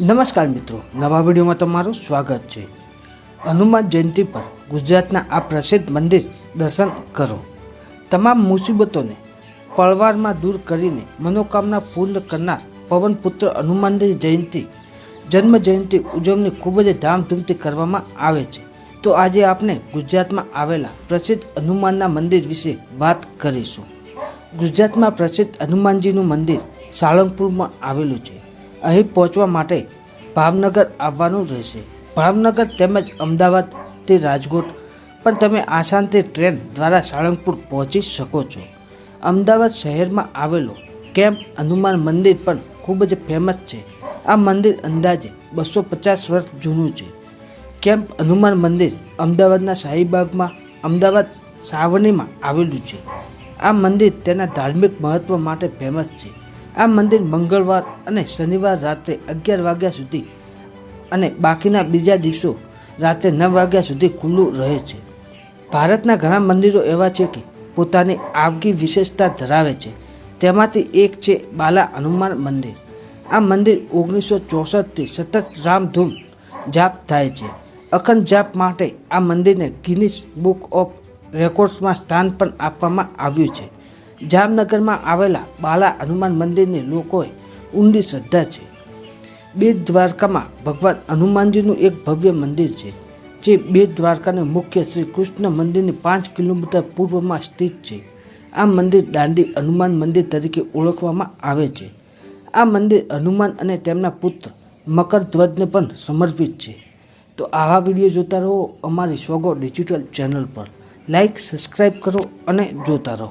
નમસ્કાર મિત્રો, નવા વિડીયોમાં તમારું સ્વાગત છે. હનુમાન જયંતિ પર ગુજરાતના આ પ્રસિદ્ધ મંદિર દર્શન કરો. તમામ મુસીબતોને પળવારમાં દૂર કરીને મનોકામના પૂર્ણ કરનાર પવનપુત્ર હનુમાનની જયંતિ, જન્મ જયંતિ ઉજવણી ખૂબ જ ધામધૂમથી કરવામાં આવે છે. તો આજે આપણે ગુજરાતમાં આવેલા પ્રસિદ્ધ હનુમાનના મંદિર વિશે વાત કરીશું. ગુજરાતમાં પ્રસિદ્ધ હનુમાનજીનું મંદિર સાળંગપુરમાં આવેલું છે. અહીં પહોંચવા માટે ભાવનગર આવવાનું રહેશે. ભાવનગર તેમજ અમદાવાદથી રાજકોટ, પણ તમે આસાનથી ટ્રેન દ્વારા સાળંગપુર પહોંચી શકો છો. અમદાવાદ શહેરમાં આવેલું કેમ્પ હનુમાન મંદિર પણ ખૂબ જ ફેમસ છે. આ મંદિર અંદાજે બસો પચાસ વર્ષ જૂનું છે. કેમ્પ હનુમાન મંદિર અમદાવાદના શાહીબાગમાં અમદાવાદ સાવણીમાં આવેલું છે. આ મંદિર તેના ધાર્મિક મહત્વ માટે ફેમસ છે. આ મંદિર મંગળવાર અને શનિવાર રાત્રે અગિયાર વાગ્યા સુધી અને બાકીના બીજા દિવસો રાત્રે નવ વાગ્યા સુધી ખુલ્લું રહે છે. ભારતના ઘણા મંદિરો એવા છે કે પોતાની આગવી વિશેષતા ધરાવે છે. તેમાંથી એક છે બાલા હનુમાન મંદિર. આ મંદિર ઓગણીસો ચોસઠથી સતત રામધૂમ જાપ થાય છે. અખંડ જાપ માટે આ મંદિરને ગિનિસ બુક ઓફ રેકોર્ડ્સમાં સ્થાન પણ આપવામાં આવ્યું છે. જામનગરમાં આવેલા બાલા હનુમાન મંદિરની લોકોએ ઊંડી શ્રદ્ધા છે. બેટ દ્વારકામાં ભગવાન હનુમાનજીનું એક ભવ્ય મંદિર છે, જે બેટ દ્વારકાને મુખ્ય શ્રી કૃષ્ણ મંદિરની પાંચ કિલોમીટર પૂર્વમાં સ્થિત છે. આ મંદિર દાંડી હનુમાન મંદિર તરીકે ઓળખવામાં આવે છે. આ મંદિર હનુમાન અને તેમના પુત્ર મકરધ્વજને પણ સમર્પિત છે. તો આવા વીડિયો જોતા રહો અમારી સ્વગો ડિજિટલ ચેનલ પર. લાઈક સબસ્ક્રાઈબ કરો અને જોતા રહો.